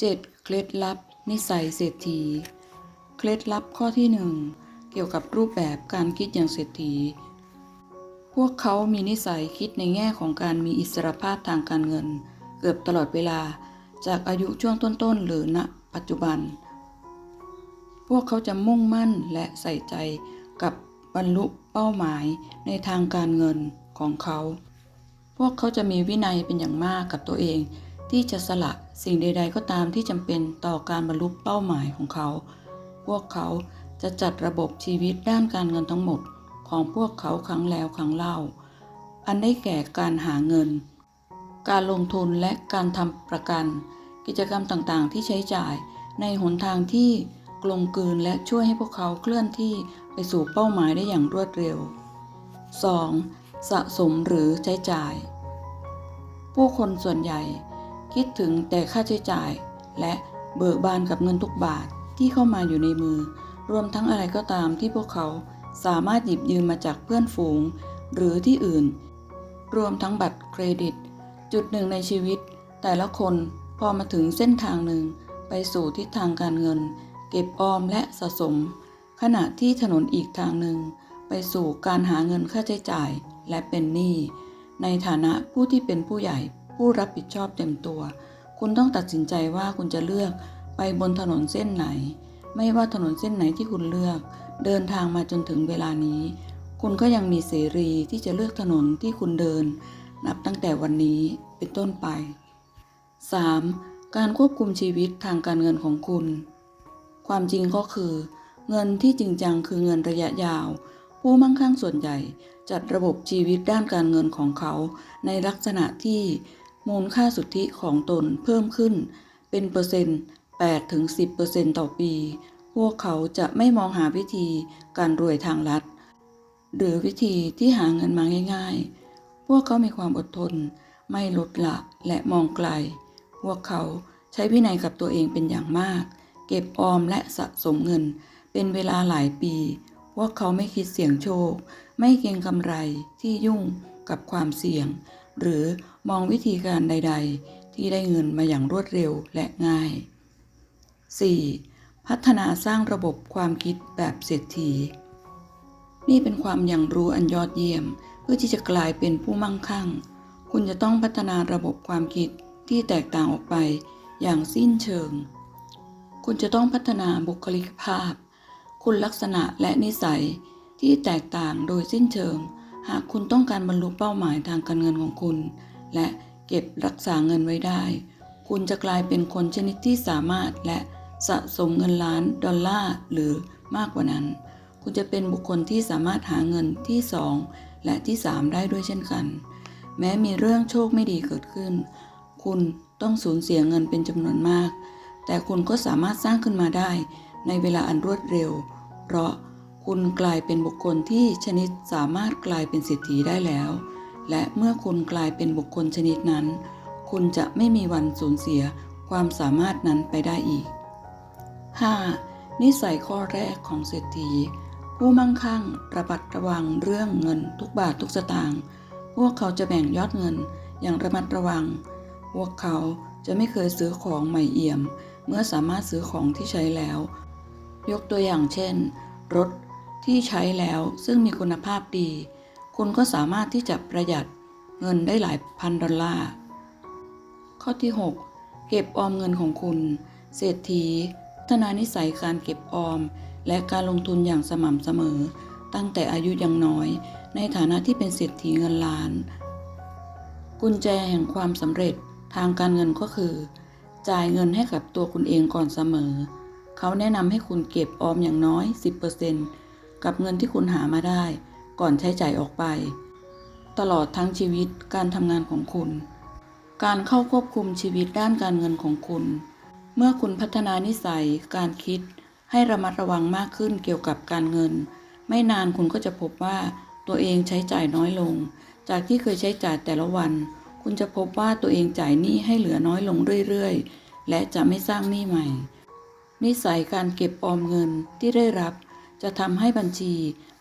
7. เคล็ดลับ นิสัยเศรษฐี เคล็ดลับข้อที่ 1 เกี่ยวกับรูปแบบการคิดอย่างเศรษฐี พวกเขามีนิสัยคิดในแง่ของการมีอิสรภาพทางการเงิน เกือบตลอดเวลา จากอายุช่วงต้นๆ หรือณปัจจุบัน พวกเขาจะมุ่งมั่นและใส่ใจกับบรรลุเป้าหมายในทางการเงินของเขา พวกเขาจะมีวินัยเป็นอย่างมากกับตัวเอง ที่จะสละสิ่งใด ๆ ก็ตามที่จำเป็นต่อการบรรลุเป้าหมายของเขา พวกเขาจะจัดระบบชีวิตด้านการเงินทั้งหมดของพวกเขาครั้งแล้วครั้งเล่า อันได้แก่การหาเงิน การลงทุนและการทำประกัน กิจกรรมต่างๆ ที่ใช้จ่ายในหนทางที่กลมกลืนและช่วยให้พวกเขาเคลื่อนที่ไปสู่เป้าหมายได้อย่างรวดเร็ว 2. สะสมหรือใช้จ่าย ผู้คนส่วนใหญ่ คิดถึงแต่ค่าใช้จ่าย และเบิกบานกับเงินทุกบาทที่เข้ามาอยู่ในมือ รวมทั้งอะไรก็ตามที่พวกเขาสามารถหยิบยืมมาจากเพื่อนฝูง หรือที่อื่น รวมทั้งบัตรเครดิต จุดหนึ่งในชีวิต แต่ละคนพอมาถึงเส้นทางหนึ่ง ไปสู่ทิศทางการเงิน เก็บออมและสะสม ขณะที่ถนนอีกทางหนึ่ง ไปสู่การหาเงินค่าใช้จ่ายและเป็นหนี้ในฐานะผู้ที่เป็นผู้ใหญ่ ผู้รับผิดชอบเต็มตัว คุณต้องตัดสินใจว่าคุณจะเลือกไปบนถนนเส้นไหน ไม่ว่าถนนเส้นไหนที่คุณเลือก เดินทางมาจนถึงเวลานี้ คุณก็ยังมีเสรีที่จะเลือกถนนที่คุณเดิน นับตั้งแต่วันนี้เป็นต้นไป 3. การควบคุมชีวิตทางการเงินของคุณ ความจริงก็คือ เงินที่จริงจังคือเงินระยะยาว ผู้มั่งคั่งส่วนใหญ่จัดระบบชีวิตด้านการเงินของเขา ในลักษณะที่ มูลค่าสุทธิของตนเพิ่มขึ้น เป็นเปอร์เซ็นต์8ถึง10%ต่อปี พวกเขาจะไม่มองหาวิธีการรวยทางลัด หรือวิธีที่หาเงินมาง่ายๆ พวกเขามีความอดทน ไม่ลดละและมองไกล พวกเขาใช้วินัยกับตัวเองเป็นอย่างมาก เก็บออมและสะสมเงิน เป็นเวลาหลายปี พวกเขาไม่คิดเสี่ยงโชค ไม่เก็งกำไรที่ยุ่งกับความเสี่ยง หรือมองวิธีการใด ๆ ที่ได้เงินมาอย่างรวดเร็วและง่าย 4. พัฒนาสร้างระบบความคิดแบบเศรษฐี นี่เป็นความอย่างรู้อันยอดเยี่ยม เพื่อที่จะกลายเป็นผู้มั่งคั่ง คุณจะต้องพัฒนาระบบความคิดที่แตกต่างออกไปอย่างสิ้นเชิง คุณจะต้องพัฒนาบุคลิกภาพ คุณลักษณะและนิสัยที่แตกต่างโดยสิ้นเชิง หากคุณต้องการบรรลุเป้าหมายทางการเงินของคุณ และเก็บรักษาเงินไว้ได้ คุณจะกลายเป็นคนชนิดที่สามารถและสะสมเงินล้านดอลลาร์หรือมากกว่านั้น คุณจะเป็นบุคคลที่สามารถหาเงินที่ 2 และที่ 3 ได้ด้วยเช่นกัน แม้มีเรื่องโชคไม่ดีเกิดขึ้น คุณต้องสูญเสียเงินเป็นจำนวนมาก แต่คุณก็สามารถสร้างขึ้นมาได้ในเวลาอันรวดเร็ว เพราะ คุณกลายเป็นบุคคลที่ชนิดสามารถกลายเป็นเศรษฐีได้แล้ว และเมื่อคุณกลายเป็นบุคคลชนิดนั้น คุณจะไม่มีวันสูญเสียความสามารถนั้นไปได้อีก 5. นิสัยข้อแรกของเศรษฐี ผู้มั่งคั่งระบัดระวังเรื่องเงินทุกบาททุกสตางค์พวกเขาจะแบ่งยอดเงินอย่างระมัดระวัง พวกเขาจะไม่เคยซื้อของใหม่เอี่ยม เมื่อสามารถซื้อของที่ใช้แล้ว ยกตัวอย่างเช่น รถ ที่ใช้แล้วซึ่งมีคุณภาพดี คุณก็สามารถที่จะประหยัดเงินได้หลายพันดอลลาร์ ข้อที่ 6 เก็บออมเงินของคุณ เศรษฐีพัฒนานิสัยการเก็บออม และการลงทุนอย่างสม่ำเสมอ ตั้งแต่อายุยังน้อย ในฐานะที่เป็นเศรษฐีเงินล้าน กุญแจแห่งความสำเร็จทางการเงินก็คือ จ่ายเงินให้กับตัวคุณเองก่อนเสมอ เขาแนะนำให้คุณเก็บออมอย่างน้อย 10% กับเงินที่คุณหามาได้ ก่อนใช้จ่ายออกไป ตลอดทั้งชีวิตการทำงานของคุณ การเข้าควบคุมชีวิตด้านการเงินของคุณ เมื่อคุณพัฒนานิสัย การคิด ให้ระมัดระวังมากขึ้นเกี่ยวกับการเงิน ไม่นานคุณก็จะพบว่าตัวเองใช้จ่ายน้อยลง จากที่เคยใช้จ่ายแต่ละวัน คุณจะพบว่าตัวเองจ่ายหนี้ให้เหลือน้อยลงเรื่อยๆ และจะไม่สร้างหนี้ใหม่ นิสัยการเก็บออมเงินที่ได้รับ จะทำให้บัญชี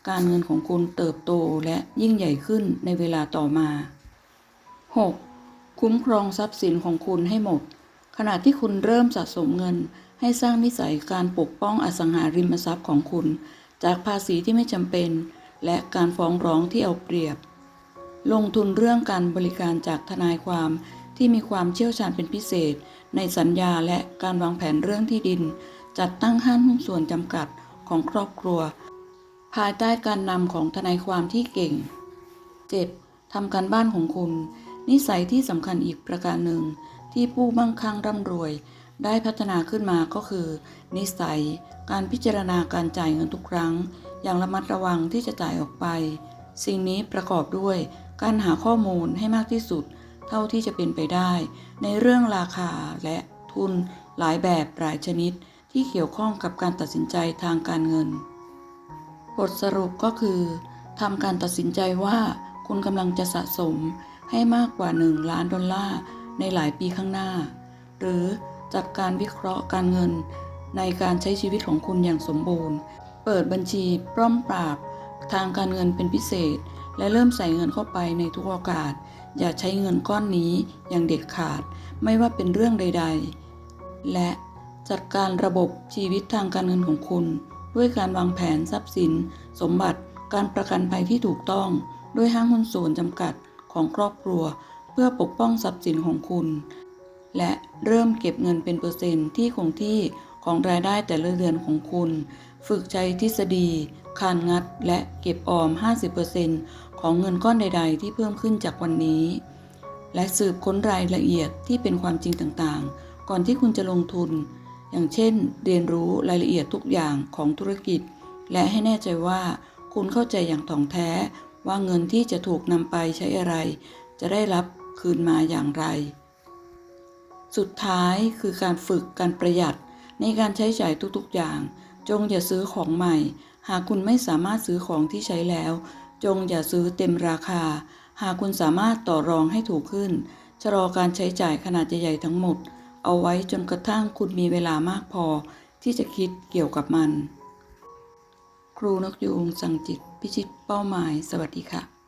การเงินของคุณเติบโตและยิ่งใหญ่ขึ้นในเวลาต่อมา 6. คุ้มครองทรัพย์สินของคุณให้หมด ขณะที่คุณเริ่มสะสมเงิน ให้สร้างนิสัยการปกป้องอสังหาริมทรัพย์ของคุณ จากภาษีที่ไม่จำเป็น และการฟ้องร้องที่เอาเปรียบ ลงทุนเรื่องการบริการจากทนายความที่มีความเชี่ยวชาญเป็นพิเศษ ในสัญญาและการวางแผนเรื่องที่ดิน จัดตั้งห้างหุ้นส่วนจำกัด ของครอบครัว ภายใต้การนำของทนายความที่เก่ง 7. ทำการบ้านของคุณ นิสัยที่สำคัญอีกประการหนึ่ง ที่ผู้มั่งคั่งร่ำรวย ได้พัฒนาขึ้นมาก็คือ นิสัย การพิจารณาการจ่ายเงินทุกครั้ง อย่างระมัดระวังที่จะจ่ายออกไป สิ่งนี้ประกอบด้วย การหาข้อมูลให้มากที่สุด เท่าที่จะเป็นไปได้ ในเรื่องราคาและทุนหลายแบบหลายชนิด ที่เกี่ยวข้องกับการตัดสินใจทางการเงิน บทสรุปก็คือทำการตัดสินใจว่าคุณกำลังจะสะสมให้มากกว่า 1 ล้านดอลลาร์ในหลายปีข้างหน้า หรือจัดการวิเคราะห์การเงินในการใช้ชีวิตของคุณอย่างสมบูรณ์ เปิดบัญชีปล้อมปราบ ทางการเงินเป็นพิเศษ และเริ่มใส่เงินเข้าไปในทุกโอกาส อย่าใช้เงินก้อนนี้อย่างเด็ดขาด ไม่ว่าเป็นเรื่องใด ๆ และ จัดการระบบชีวิตทางการเงินของคุณ ด้วยการวางแผนทรัพย์สิน สมบัติ การประกันภัยที่ถูกต้อง ด้วยห้างหุ้นส่วนจำกัดของครอบครัว เพื่อปกป้องทรัพย์สินของคุณ และเริ่มเก็บเงินเป็นเปอร์เซ็นต์ที่คงที่ของรายได้แต่ละเดือนของคุณ ฝึกใช้ทฤษฎี คานงัด และเก็บออม 50%ของเงินก้อนใด ๆ ที่เพิ่มขึ้นจากวันนี้ และสืบค้นรายละเอียดที่เป็นความจริงต่างๆ ก่อนที่คุณจะลงทุน อย่างเช่น เรียนรู้รายละเอียดทุกอย่างของธุรกิจ และให้แน่ใจว่าคุณเข้าใจอย่างถ่องแท้ว่าเงินที่จะถูกนำไปใช้อะไร จะได้รับคืนมาอย่างไร สุดท้ายคือการฝึกการประหยัดในการใช้จ่ายทุกๆอย่าง จงอย่าซื้อของใหม่ หากคุณไม่สามารถซื้อของที่ใช้แล้ว จงอย่าซื้อเต็มราคา หากคุณสามารถต่อรองให้ถูกขึ้นชะลอการใช้จ่ายขนาดใหญ่ๆทั้งหมด เอาไว้จนกระทั่งคุณมีเวลามากพอที่จะคิดเกี่ยวกับมัน ครูนกยูงสั่งจิตพิชิตเป้าหมาย สวัสดีค่ะ